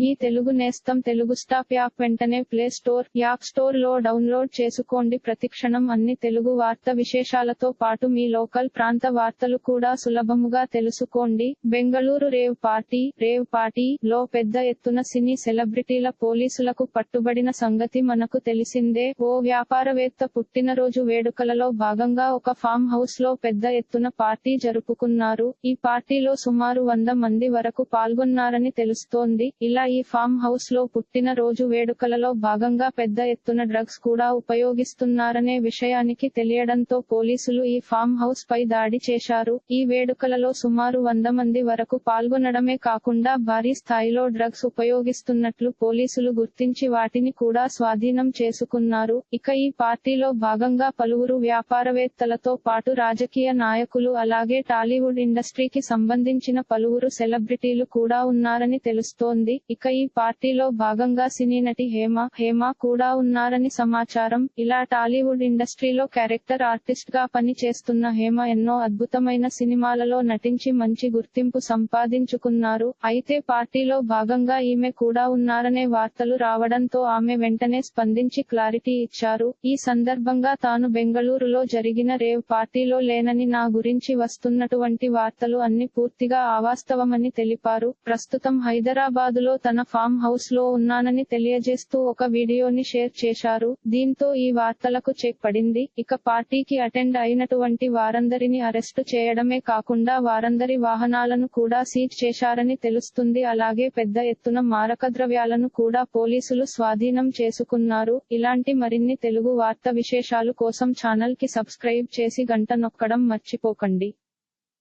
మీ తెలుగు నేస్తం Telugu stop app వెంటనే play store app స్టోర్లో డౌన్లోడ్ చేసుకోండి. ప్రతిక్షణం అన్ని తెలుగు వార్త విశేషాలతో పాటు మీ లోకల్ ప్రాంత వార్తలు కూడా సులభముగా తెలుసుకోండి. Bengaluru rave party rave party లో పెద్ద ఎత్తున సినీ సెలబ్రిటీల పోలీసులకు పట్టుబడిన సంగతి మనకు తెలిసిందే. ఓ వ్యాపారవేత్త పుట్టినరోజు వేడుకలలో భాగంగా ఒక ఫామ్ హౌస్లో పెద్ద ఎత్తున పార్టీ జరుపుకున్నారు. ఈ పార్టీలో సుమారు వంద మంది వరకు పాల్గొన్నారని తెలుస్తోంది. ఇలా ఈ ఫామ్ హౌస్లో పుట్టిన రోజు వేడుకలలో భాగంగా పెద్ద ఎత్తున డ్రగ్స్ కూడా ఉపయోగిస్తున్నారనే విషయానికి తెలియడంతో పోలీసులు ఈ ఫామ్ హౌస్ పై దాడి చేశారు. ఈ వేడుకలలో సుమారు వంద మంది వరకు పాల్గొనడమే కాకుండా భారీ స్థాయిలో డ్రగ్స్ ఉపయోగిస్తున్నట్లు పోలీసులు గుర్తించి వాటిని కూడా స్వాధీనం చేసుకున్నారు. ఇక ఈ పార్టీలో భాగంగా పలువురు వ్యాపారవేత్తలతో పాటు రాజకీయ నాయకులు అలాగే టాలీవుడ్ ఇండస్ట్రీకి సంబంధించిన పలువురు సెలబ్రిటీలు కూడా ఉన్నారని తెలుస్తోంది. ఇక ఈ పార్టీలో భాగంగా సినీ నటి హేమ హేమ కూడా ఉన్నారని సమాచారం. ఇలా టాలీవుడ్ ఇండస్ట్రీలో క్యారెక్టర్ ఆర్టిస్ట్గా పని చేస్తున్న హేమ ఎన్నో అద్భుతమైన సినిమాలలో నటించి మంచి గుర్తింపు సంపాదించుకున్నారు. అయితే పార్టీలో భాగంగా ఈమె కూడా ఉన్నారనే వార్తలు రావడంతో ఆమె వెంటనే స్పందించి క్లారిటీ ఇచ్చారు. ఈ సందర్భంగా తాను బెంగళూరులో జరిగిన రేవ్ పార్టీలో లేనని నా గురించి వస్తున్నటువంటి వార్తలు అన్ని పూర్తిగా అవాస్తవమని తెలిపారు. ప్రస్తుతం హైదరాబాదులో తన ఫామ్ హౌస్లో ఉన్నానని తెలియజేస్తూ ఒక వీడియోని షేర్ చేశారు. దీంతో ఈ వార్తలకు చెక్ పడింది ఇక పార్టీకి అటెండ్ అయినటువంటి వారందరిని అరెస్టు చేయడమే కాకుండా వారందరి వాహనాలను కూడా సీజ్ చేశారని తెలుస్తుంది. అలాగే పెద్ద ఎత్తున మారక ద్రవ్యాలను కూడా పోలీసులు స్వాధీనం చేసుకున్నారు. ఇలాంటి మరిన్ని తెలుగు వార్త విశేషాలు కోసం ఛానల్కి సబ్స్క్రైబ్ చేసి గంట నొక్కడం మర్చిపోకండి.